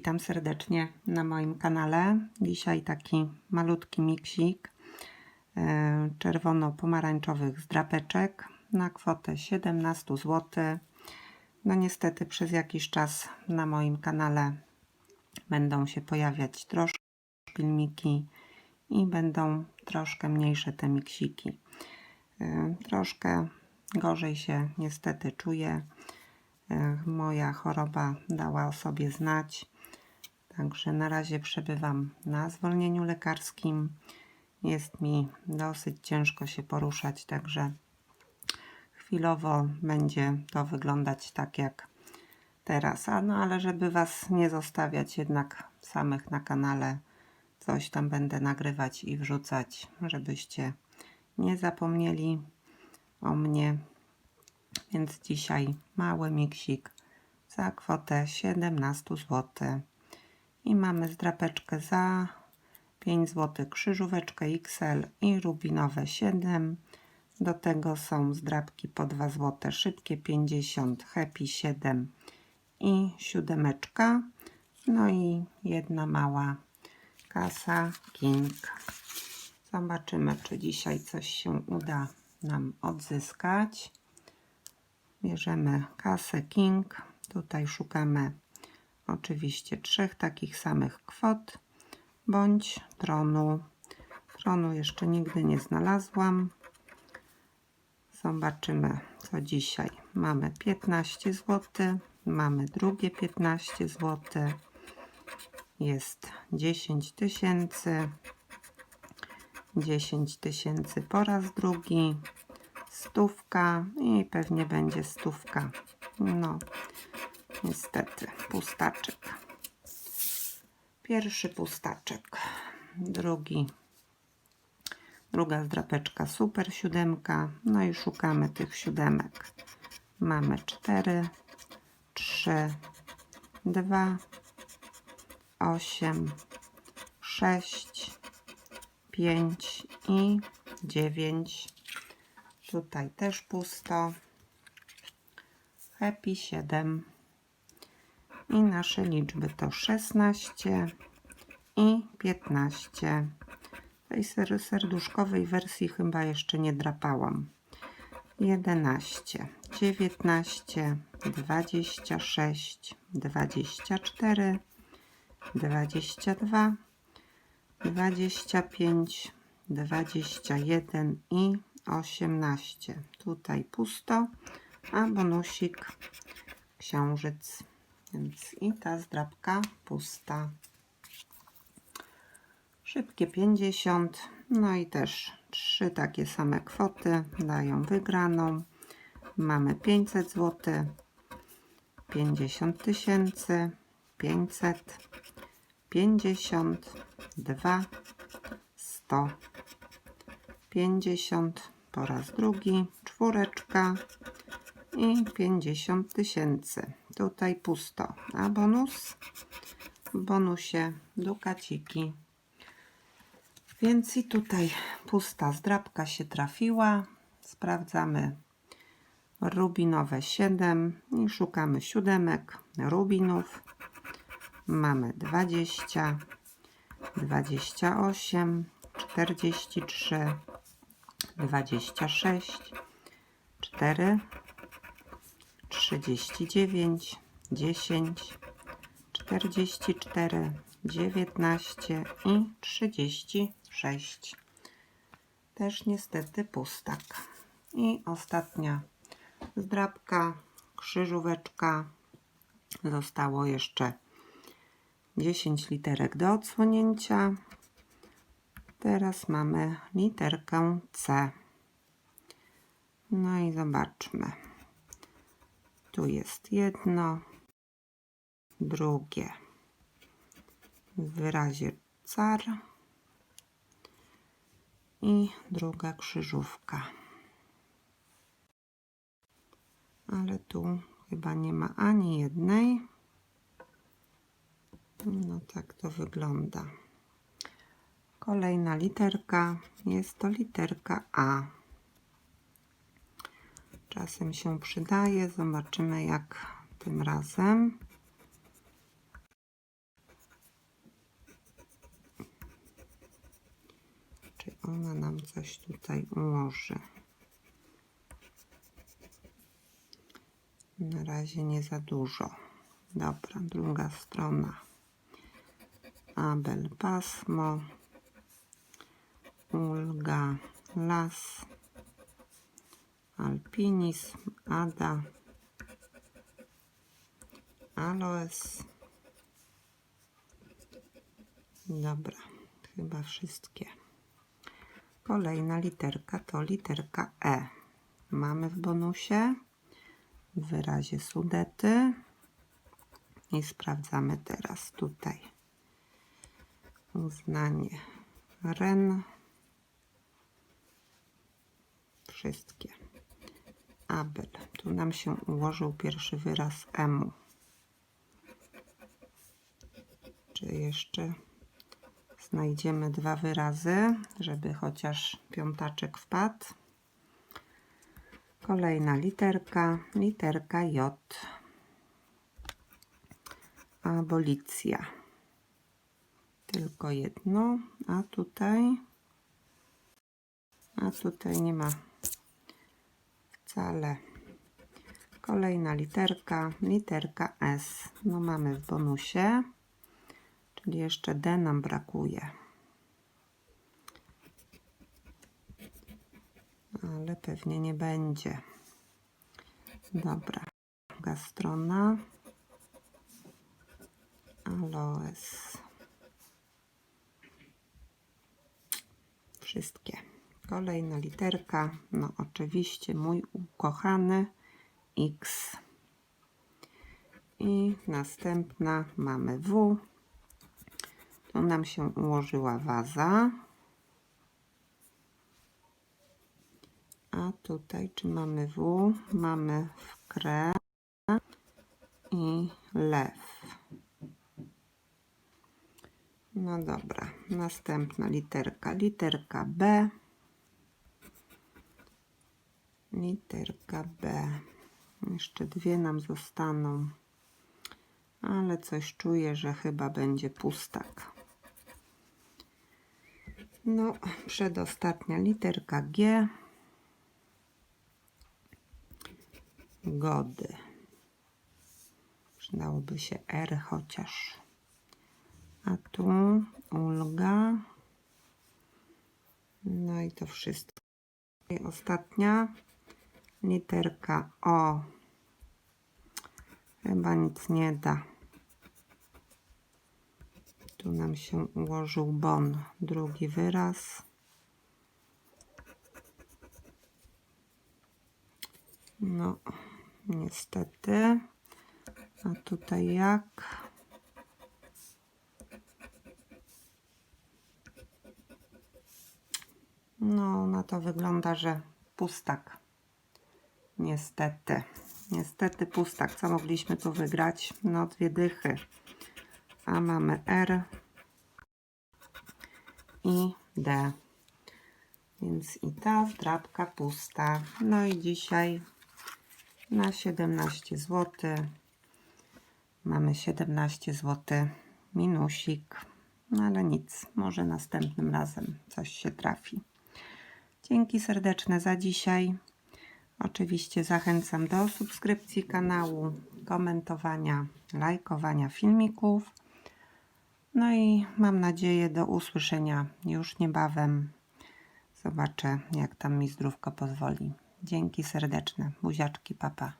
Witam serdecznie na moim kanale. Dzisiaj taki malutki miksik e, czerwono-pomarańczowych zdrapeczek na kwotę 17 zł. No niestety przez jakiś czas na moim kanale będą się pojawiać troszkę filmiki i będą troszkę mniejsze te miksiki. E, Troszkę gorzej się niestety czuję. E, Moja choroba dała o sobie znać. Także na razie przebywam na zwolnieniu lekarskim. Jest mi dosyć ciężko się poruszać, także chwilowo będzie to wyglądać tak jak teraz. A no ale żeby Was nie zostawiać jednak samych na kanale, coś tam będę nagrywać i wrzucać, żebyście nie zapomnieli o mnie. Więc dzisiaj mały miksik za kwotę 17 zł. I mamy zdrapeczkę za 5 zł, krzyżóweczkę XL i rubinowe 7. Do tego są zdrapki po 2 zł, szybkie 50, happy 7 i siódemeczka. No i jedna mała kasa King. Zobaczymy, czy dzisiaj coś się uda nam odzyskać. Bierzemy kasę King. Tutaj szukamy oczywiście trzech takich samych kwot bądź tronu. Tronu jeszcze nigdy nie znalazłam. Zobaczymy, co dzisiaj. Mamy 15 zł, mamy drugie 15 zł, jest 10 tysięcy, 10 tysięcy po raz drugi, stówka i pewnie będzie stówka. No, niestety, pustaczek. Pierwszy pustaczek, drugi, druga zdrapeczka, super siódemka. No i szukamy tych siódemek. Mamy 4, 3, 2, 8, 6, 5 i 9. Tutaj też pusto. Happy 7. I nasze liczby to 16 i 15. Tej ser serduszkowej wersji chyba jeszcze nie drapałam. 11, 19, 26, 24, 22, 25, 21 i 18. Tutaj pusto, a bonusik księżyc. Więc i ta zdrabka pusta. Szybkie 50. No i też trzy takie same kwoty dają wygraną. Mamy 500 zł, 50 tysięcy, 500, 50, 2, 100, 50 po raz drugi, czwóreczka i 50 tysięcy. Tutaj pusto. A bonus? W bonusie dukaciki. Więc i tutaj pusta zdrabka się trafiła. Sprawdzamy rubinowe 7 i szukamy siódemek rubinów. Mamy 20, 28, 43, 26, 4, 39, 10, 44, 19 i 36. Też niestety pustak. I ostatnia zdrabka, krzyżóweczka. Zostało jeszcze 10 literek do odsłonięcia. Teraz mamy literkę C. No i zobaczmy. Tu jest jedno, drugie w wyrazie car i druga krzyżówka. Ale tu chyba nie ma ani jednej. No tak to wygląda. Kolejna literka jest to literka A. Czasem się przydaje. Zobaczymy jak tym razem. Czy ona nam coś tutaj ułoży. Na razie nie za dużo. Dobra, druga strona. Abel pasmo, ulga las. Alpinizm, Ada. Aloes. Dobra, chyba wszystkie. Kolejna literka to literka E. Mamy w bonusie w wyrazie Sudety i sprawdzamy teraz tutaj uznanie ren wszystkie abel tu nam się ułożył pierwszy wyraz emu czy jeszcze znajdziemy dwa wyrazy żeby chociaż piątaczek wpadł Kolejna literka, literka J. Abolicja. Tylko jedno, a tutaj, a tutaj nie ma wcale. Kolejna literka, literka S. No mamy w bonusie, czyli jeszcze D nam brakuje. ale pewnie nie będzie. Dobra, druga strona. Aloes. Wszystkie. Kolejna literka, no oczywiście mój ukochany X. I następna mamy W. Tu nam się ułożyła waza. A tutaj czy mamy W? Mamy w kre i lew. No dobra, następna literka. Literka B. Literka B. Jeszcze dwie nam zostaną. Ale coś czuję, że chyba będzie pustak. No, przedostatnia literka G. Gody. Przydałoby się R chociaż. A tu ulga. No i to wszystko. I ostatnia literka O. Chyba nic nie da. Tu nam się ułożył bon. Drugi wyraz. No, niestety. A tutaj jak? No, na to wygląda, że pustak. Niestety. Niestety pustak. Co mogliśmy tu wygrać? No, dwie dychy. A mamy R i D. Więc i ta zdrabka pusta. No i dzisiaj na 17 zł mamy 17 zł minusik. No ale nic, może następnym razem coś się trafi. Dzięki serdeczne za dzisiaj. Oczywiście zachęcam do subskrypcji kanału, komentowania, lajkowania filmików. No i mam nadzieję do usłyszenia już niebawem. Zobaczę, jak tam mi zdrówko pozwoli. Dzięki serdeczne. Buziaczki, papa.